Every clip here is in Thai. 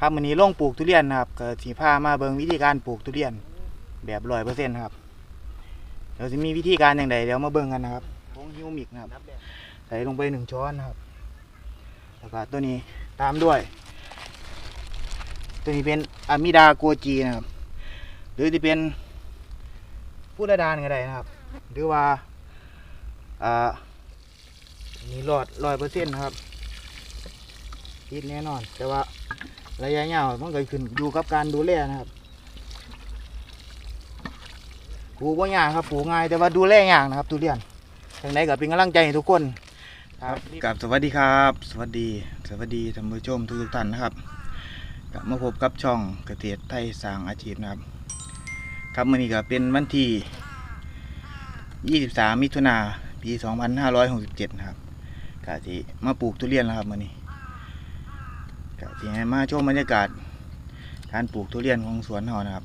ครับวันนี้ลงปลูกทุเรียนนะครับก็สีพามาเบิงวิธีการปลูกทุเรียน แบบร้อยเปอร์เซ็นต์ครับเดี๋ยวจะมีวิธีการอย่างไรเดี๋ยวมาเบิงกันนะครับผงฮิวมิกนะครับใส่ลงไปหนึ่งช้อนนะครับแล้วก็ตัวนี้ตามด้วย ตัวนี้เป็นอะมิดาโกจีนะครับ หรือที่เป็นพุทธดานก็ได้นะครับ หรือว่าอ่าอันนี้รอดร้อยเปอร์เซ็นต์นะครับคิดแน่นอน แต่ว่า ระยะยาวมันก็ขึ้นอยู่กับการดูแลนะครับปลูกว่ายากครับปลูกง่ายแต่ว่าดูแลยากนะครับทุเรียนทางไหนก็เป็นกำลังใจให้ทุกคนครับกับสวัสดีครับ สวัสดีสวัสดีท่านผู้ชมทุกท่านนะครับกลับมาพบกับช่องเกษตรไทยสร้างอาชีพนะครับ ครับมื่อนี้ก็เป็นวันที่ 23 มิถุนาปี 2567 นะครับกะสิมาปลูกทุเรียนแล้วครับมื่อนี้ กะสิให้มาชมบรรยากาศการปลูกทุเรียนของสวนเรานะครับ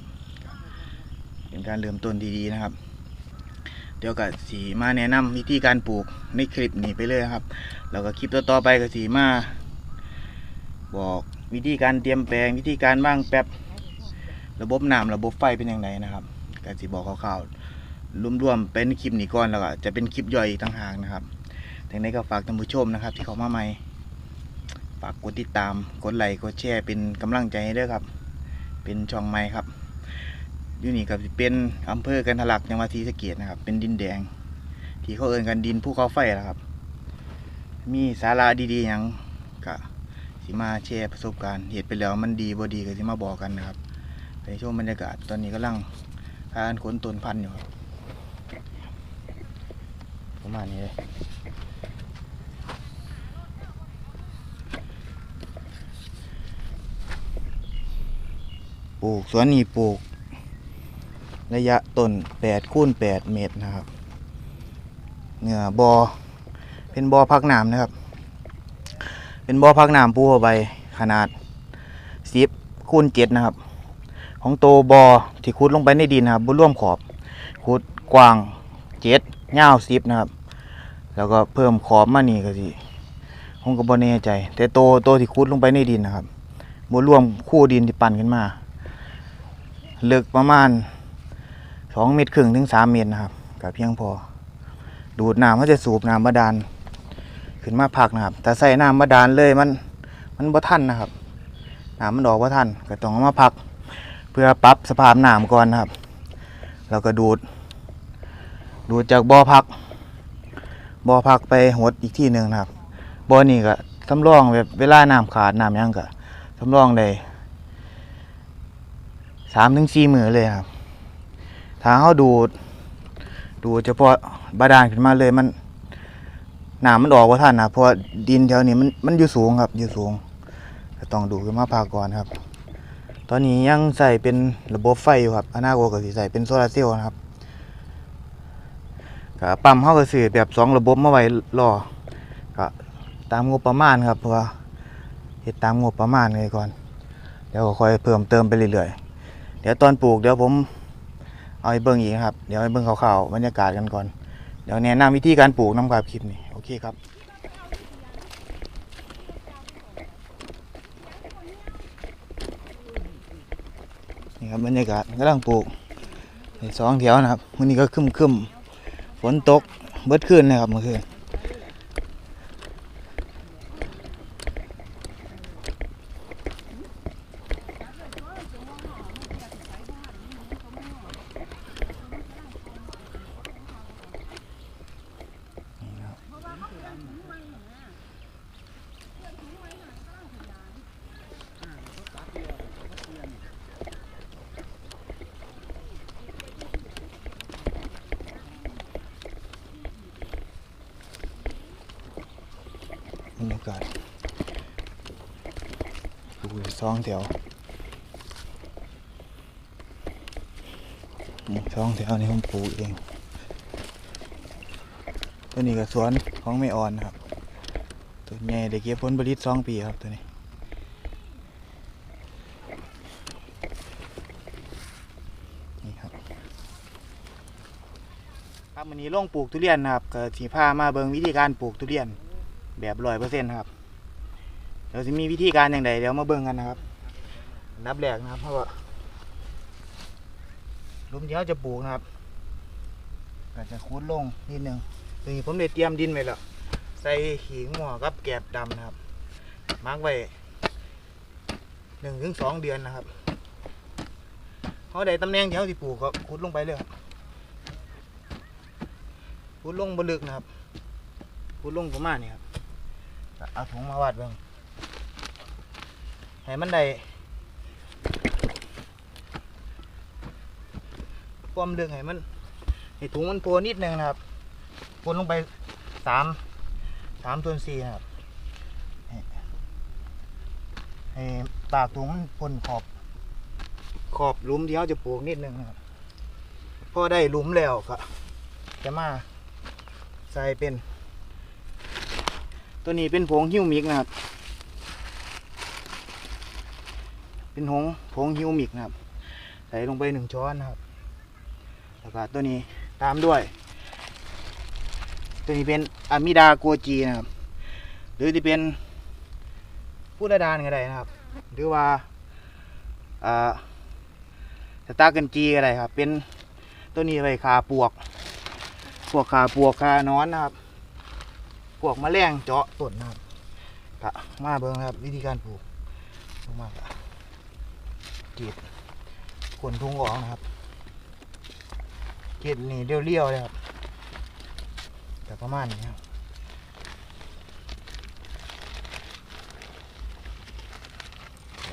เป็นการเริ่มต้นดีๆนะครับ เดี๋ยวก็สีมาแนะนำวิธีการปลูกในคลิปนี้ไปเลยครับแล้วก็คลิปต่อๆไปก็สีมาบอกวิธีการเตรียมแปลงวิธีการว่างแป๊บระบบน้ำระบบไฟเป็นอย่างไรนะครับก็สิบอกคร่าวๆรวมๆเป็นคลิปนี้ก่อนแล้วก็จะเป็นคลิปย่อยอีกต่างหากนะครับทั้งนี้ก็ฝากท่านผู้ชมนะครับ ที่เข้ามาใหม่ ฝากกดติดตาม กดไลค์ กดแชร์ เป็นกำลังใจให้ด้วยครับ เป็นช่องใหม่ครับ อยู่นี่ก็สิเป็นอำเภอกันทะลักจังหวัดศรีสะเกษนะครับ เป็นดินแดง ที่เขาเอิ้นกันดินภูเขาไฟนะครับ มีสาระดีๆอย่างก็สิมาแชร์ประสบการณ์ เหตุไปแล้วมันดีบ่ดีก็สิมาบอกกันนะครับไปชมบรรยากาศตอนนี้กำลังพากันขนต้นพันธุ์อยู่ครับประมาณนี้เลย ปลูก สวนนี้ปลูก ระยะต้น8คูณ8เมตรนะครับเหนือบอเป็นบอพักน้ำนะครับ เป็นบอพักน้ำปูเข้าไปขนาด10คูณ7นะครับ ของโตบอที่ขุดลงไปในดินนะครับบนร่วมขอบขุดกว้างเจ็ดยาวสิบนะครับ แล้วก็เพิ่มขอบมานี่ก็สิผมก็บ่แน่ใจ แต่โตโตที่ขุดลงไปในดินนะครับบนร่วมคู่ดินที่ปั่นขึ้นมา ลึกประมาณสองเมตรครึ่งถึงสามเมตรนะครับก็เพียงพอ ดูดน้ำมันจะสูบน้ำบาดาลขึ้นมาพักนะครับแต่ใส่น้ำบาดาลเลยมันมันบ่ทันนะครับน้ำมันออกบ่ทันก็ต้องเอามาพัก เพื่อปรับสภาพน้ำก่อนนะครับแล้วก็ดูด ดูดจากบ่อพักบ่อพักไปหดอีกที่หนึ่งนะครับบ่อนี่ก็สำรองแบบเวลาน้ำขาดน้ำยังก็สำรองได้ สามถึงสี่มือเลยครับ ถ้าเขาดูด ดูเฉพาะบาดาลขึ้นมาเลยมันน้ำมันออกว่าท่านนะเพราะดินแถวนี้มันมันอยู่สูงครับ อยู่สูงก็ต้องดูดขึ้นมาพาก่อนครับ ตอนนี้ยังใส่เป็นระบบไฟอยู่ครับอนาคตก็สิใส่เป็นโซลาร์เซลล์นะครับก็ปั๊มเฮาก็ซื้อแบบสองระบบมาไว้รอก็ตามงบประมาณครับเพราะเฮ็ดตามงบประมาณเลยก่อน เดี๋ยวก็ค่อยเพิ่มเติมไปเรื่อยๆ เดี๋ยวตอนปลูกเดี๋ยวผมเอาไปเบิ่งอีกครับ เดี๋ยวให้เบิ่งคร่าวๆบรรยากาศกันก่อน เดี๋ยวแนะนำวิธีการปลูกน้ำครับคลิปนี้โอเคครับนี่ครับบรรยากาศกำลังปลูกในสองแถวนะครับวันนี้ก็คึมคึมๆฝนตกเบิดคืนนะครับเมื่อคืน กาศปลูกอยู่สองแถวนี่สองแถวนี่ผมปลูกเองตัวนี้ก็สวนของไม่อ่อนนะครับ ตัวใหญ่ได้เก็บผลผลิตสองปีครับตัวนี้นี่ครับครับวันนี้ลงปลูกทุเรียนนะครับก็สีพามาเบิงวิธีการปลูกทุเรียน แบบร้อยเปอร์เซ็นต์ครับเดี๋ยวจะมีวิธีการอย่างไรเดี๋ยวมาเบิ่งกันนะครับ นับแรกนะครับเพราะว่าลุมที่เขาจะปลูกนะครับก็จะคูดลงนิดนึงนี่ผมได้เตรียมดินไว้แล้วใส่หิงหม้อกับแกบดำนะครับมาร์กไว้หนึ่งถึงสองเดือนนะครับเขาได้ตำแหน่งที่เขาที่ปลูกก็ขุดลงไปเลยครับขุดลงบลึกนะครับขุดลงประมาณนี้ครับ เอาถุงมาวัดเบิ่งให้มันได้ความลึกให้มันให้ถุงมันโพนิดนึงนะครับโพนลงไปสามสามส่วนสี่นะครับให้ปากถุงมันพ่นขอบขอบลุมที่เขาจะปลูกนิดนึงนะครับพอได้ลุมแล้วก็จะมาใส่เป็น ตัวนี้เป็นผงฮิวมิกนะครับ เป็นผงผงฮิวมิกนะครับ ใส่ลงไปหนึ่งช้อนนะครับ แล้วก็ตัวนี้ตามด้วย ตัวนี้เป็นอะมิดาโกจีนะครับ หรือที่เป็นพูดระดานก็ได้นะครับ หรือว่าอ่าสตาร์กันจีก็ได้ครับ เป็นตัวนี้ไว้คาปวก พวกคาปวกคานอนนะครับ พวกมแมลงเจาะต้นนะครับกะมาเบิ่งนะครับ วิธีการปลูกลงมากะกรีดขนทุงออกนะครับเกรีดนี่เรียวๆเลยครับ แต่ประมาณนี้ครับ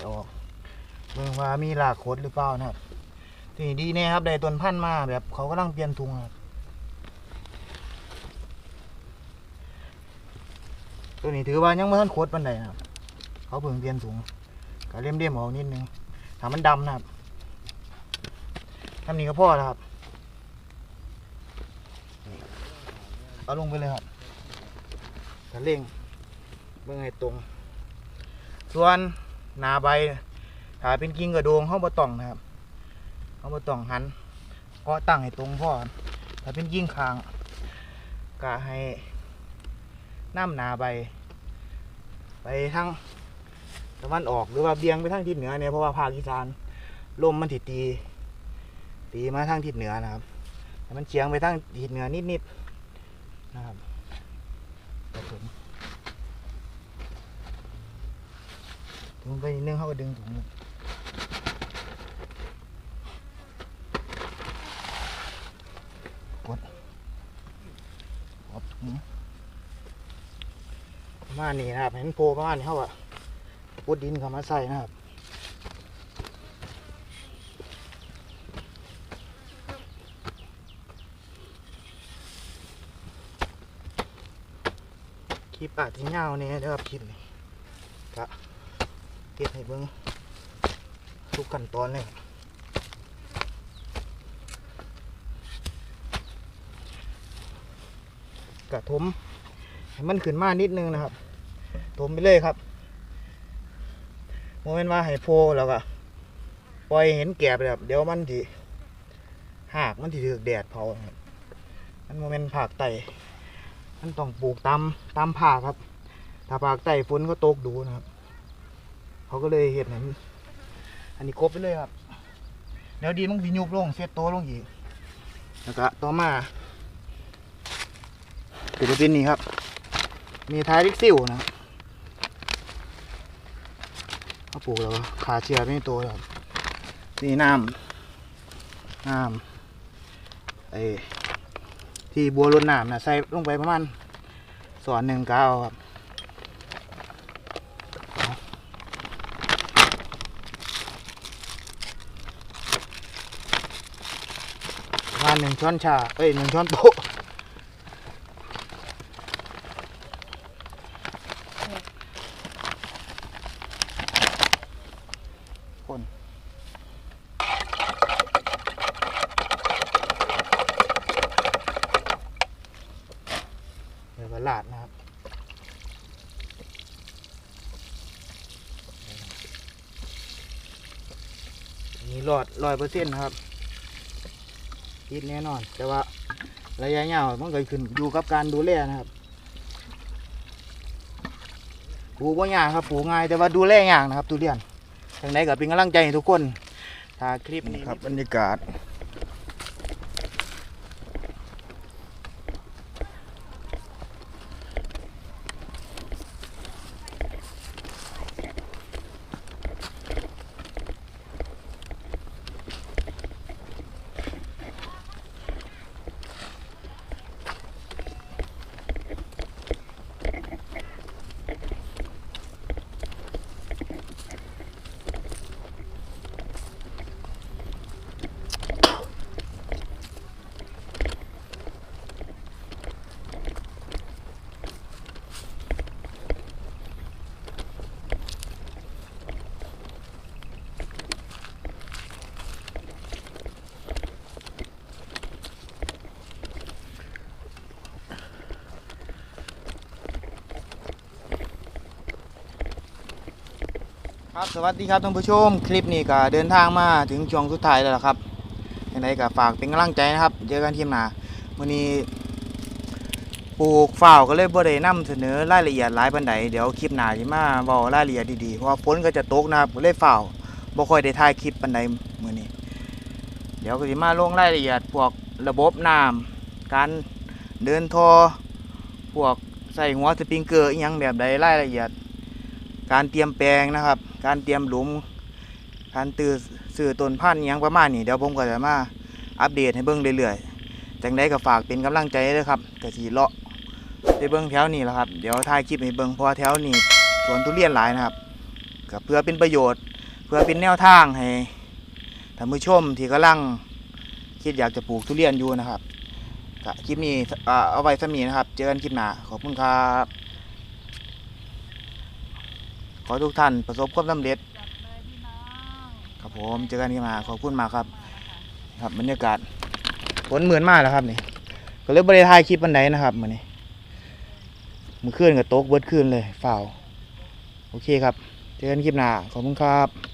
ออกเบิ่งว่ามีหลากโคดหรือเปล่านะครับ ทีนี้ดีแน่ครับ ได้ต้นพันธุ์มาแบบเขากำลังเปลี่ยนทุงครับ ตัวนี้ถือว่ายังไม่ทันโคดปันใดนครับ เขาเพิ่งเปลี่ยนถุงก็เลี่ยมเลี่ยมๆออกนิดนึงถามมันดำนะครับทำนี้ก็พ่อแล้วครับ เอาลงไปเลยครับกระเร่งเบิ่งให้ตรง ส่วนหนาใบถ้าเป็นกิ่งกระโดงเขาบ่ต้องนะครับเขาบ่ต้องหันก็ตั้งให้ตรงพ่อถ้าเป็นกิ่งคางก็ให้ น้ำนาใบไปทางตะวันออกหรือว่าเบี่ยงไปทางทิศเหนือเนี่ยเพราะว่าภาคอีสานลมมันถิดตี ตีมาทางทิศเหนือนะครับให้มันเฉียงไปทางทิศเหนือนิดๆนะครับครับผมถุงไปนิดนึงเขาก็ดึงถุงเลยกดกดถุงประ มาณนี้นะครับ เห็นโพประมาณนี้เขาอะพุดดินเขามาใส่นะครับคลิปอาจจะเงาวเนี่ยนะครับคลิปนี้ก็เก็บให้เบิ้งทุกขั้นตอนเลยกระทมให้มันขึ้นมานิดนึงนะครับ ถมไปเลยครับโมเมนต์ว่าให้โพแล้วก็ปล่อยเห็นแก่แบบเดี๋ยวมันทีหากมันทีถือแดดเผาครับมันโมเมนต์ผากไตมันต้องปลูกตามตามผากครับ ถ้าผากไตฝนก็ตกดูนะครับ เขาก็เลยเห็ดเห็นอันนี้ครบไปเลยครับเดี๋ยวดีมันสิยุบลงเซตโตวลงอีกแล้วก็ต่อมาก็จะเป็นนี่ครับ มีท้ายลิกซิวนะครับเขา ปลูกแล้วขาเชียร์ไม่โตครับนี่น้ำน้ำไอ้ที่บัวรดน้ำนะใส่ลงไปประมาณสอนหนึ่งก้าวครับประมาณหนึ่งช้อนชาเอ้ยหนึ่งช้อนโต๊ะคนเดี๋ยวก็ ลาดนะครับ นี่รอดร้อยเปอร์เซ็นต์นะครับคิดแน่นอน แต่ว่าระยะยาวมันก็ขึ้นอยู่กับการดูแลนะครับปลูกว่ายากครับปลูกง่ายแต่ว่าดูแลยากนะครับทุเรียนทางไหนก็เป็นกำลังใจให้ทุกคนถ้าคลิปนี้ครับบรรยากาศ ครับสวัสดีครับท่านผู้ชมคลิปนี้ก็เดินทางมาถึงช่วงสุดท้ายแล้วล่ะครับยังไงก็ฝากเป็นกำลังใจนะครับเจอกันทีมหน้าวันนี้ปลูกฝ้าวก็เลยบ่ได้นำเสนอรายละเอียดหลายปานใดเดี๋ยวคลิปหน้าสิมาเว้ารายละเอียดดีๆเพราะว่าฝนก็จะตกนะครับก็เลยฝ้าวบ่ค่อยได้ถ่ายคลิปปานใดมื้อนี้ เดี๋ยวก็สิมาลงรายละเอียดพวกระบบน้ำการเดินท่อพวกใส่หัวสปริงเกอร์อหยังแบบใดรายละเอียด การเตรียมแปลงนะครับ การเตรียมหลุม การตื้อสื่อต้นพันธุ์ยังประมาณนี้เดี๋ยวผมก็จะมาอัปเดตให้เบิ่งเรื่อยๆจังได้ก็ฝากเป็นกำลังใจด้วยครับกระสีเลาะไปเบิ่งแถวนี้แหละครับเดี๋ยวถ่ายคลิปให้เบิ่งเพราะแถวนี้สวนทุเรียนหลายนะครับก็เพื่อเป็นประโยชน์ เพื่อเป็นแนวทางให้ท่านผู้ชมที่กำลังคิดอยากจะปลูกทุเรียนอยู่นะครับคลิปนี้เอาไว้สมีนะครับ เจอกันคลิปหน้าขอบคุณครับ อทุกท่านประสบความสำเร็จครับผมเจอกันที่มาขอบคุณมากครับ ครับบรรยากาศฝนเหมือนมากแล้วครับนี่ก็เลยบริทายคลิปวันไหนนะครับมือนี้มือคืนกับโต๊กเบิดคืนเลยฝ่าวโอเคครับ เจอกันคลิปหน้าขอบคุณครับ